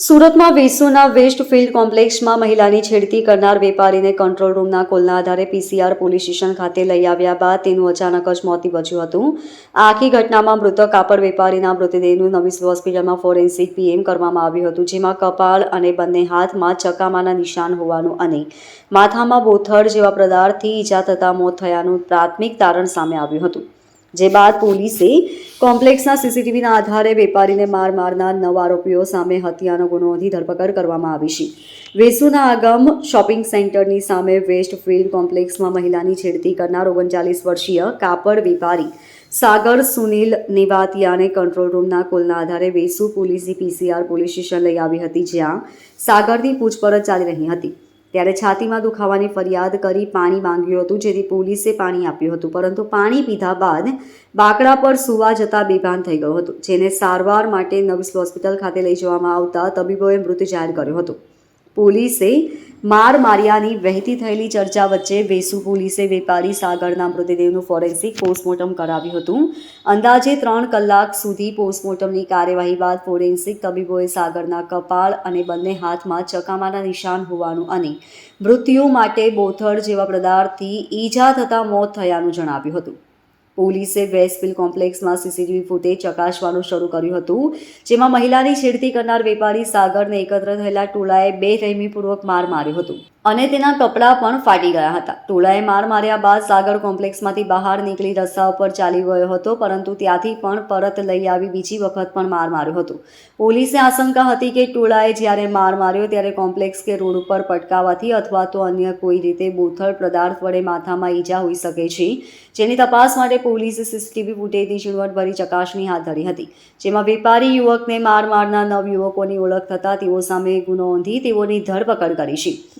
સુરતમાં વેસુના waste field કોમ્પ્લેક્સમાં મહિલાની છેડતી કરનાર વેપારીને કંટ્રોલ રૂમના કોલના આધારે પીસીઆર પોલીસ સ્ટેશન ખાતે લઈ આવ્યા બાદ તેનું અચાનક જ મોત નીપજ્યું હતું. આ આખી ઘટનામાં મૃતક કાપડ વેપારીના મૃતદેહનું નવી હોસ્પિટલમાં ફોરેન્સિક પીએમ કરવામાં આવ્યું હતું, જેમાં કપાળ અને બંને હાથમાં ચકામાના નિશાન હોવાનું અને માથામાં બોથડ જેવા પદાર્થથી ઈજા થતાં મોત થયાનું પ્રાથમિક તારણ સામે આવ્યું હતું. જે બાદ પોલીસે કોમ્પ્લેક્સના સીસીટીવીના આધારે વેપારીને માર મારનાર નવ આરોપીઓ સામે હત્યાનો ગુનો ધરપકડ કરવામાં આવી છે. વેસુના આગમ શોપિંગ સેન્ટરની સામે વેસ્ટ ફિલ્ડ કોમ્પ્લેક્સમાં મહિલાની છેડતી કરનાર ઓગણચાલીસ વર્ષીય કાપડ વેપારી સાગર સુનિલ નિવાતિયાને કંટ્રોલ રૂમના કોલના આધારે વેસુ પોલીસની પીસીઆર પોલીસ સ્ટેશન લઈ આવી હતી, જ્યાં સાગરની પૂછપરછ ચાલી રહી હતી. ત્યારે છાતીમાં દુખાવાની ફરિયાદ કરી પાણી માંગ્યું હતું, જેથી પોલીસે પાણી આપ્યું હતું. પરંતુ પાણી પીધા બાદ બાકડા પર સુવા જતા બેભાન થઈ ગયો હતો, જેને સારવાર માટે નવીસ હોસ્પિટલ ખાતે લઈ જવામાં આવતા તબીબોએ મૃત જાહેર કર્યો હતો. પોલીસે માર માર્યાની વહેતી થયેલી ચર્ચા વચ્ચે વેસુ પોલીસે વેપારી સાગરના મૃતદેહનું ફોરેન્સિક પોસ્ટમોર્ટમ કરાવ્યું હતું. અંદાજે ત્રણ કલાક સુધી પોસ્ટમોર્ટમની કાર્યવાહી બાદ ફોરેન્સિક તબીબોએ સાગરના કપાળ અને બંને હાથમાં ચકામાના નિશાન હોવાનું અને મૃત્યુ માટે બોથડ જેવા પદાર્થથી ઈજા થતાં મોત થયાનું જણાવ્યું હતું. પોલીસે વેસ્ટવિલ કોમ્પ્લેક્સમાં સીસીટીવી ફૂટેજ ચકાસવાનું શરૂ કર્યું હતું, જેમાં મહિલાની છેડતી કરનાર વેપારી સાગરને એકત્ર થયેલા ટોળાએ બે રહેમીપૂર્વક માર માર્યો હતો. અને તેના કપડાં પણ ફાટી ગયા હતા. ટોળાએ માર માર્યા બાદ સાગર કોમ્પ્લેક્સમાંથી બહાર નીકળી રસ્તા ઉપર ચાલી ગયો હતો, પરંતુ ત્યાંથી પણ પરત લઈ આવી બીજી વખત પણ માર માર્યો હતો. પોલીસને આશંકા હતી કે ટોળાએ જ્યારે માર માર્યો ત્યારે કોમ્પ્લેક્સ કે રોડ ઉપર પટકાવાથી અથવા તો અન્ય કોઈ રીતે બોથળ પદાર્થ વડે માથામાં ઈજા હોઈ શકે છે. જેની તપાસ માટે પોલીસે સીસીટીવી ફૂટેજની ઝીણવટભરી ચકાસણી હાથ ધરી હતી. જેમાં વેપારી યુવકને માર મારનાર નવ યુવકોની ઓળખ થતાં તેઓ સામે ગુનો નોંધી તેઓની ધરપકડ કરી છે.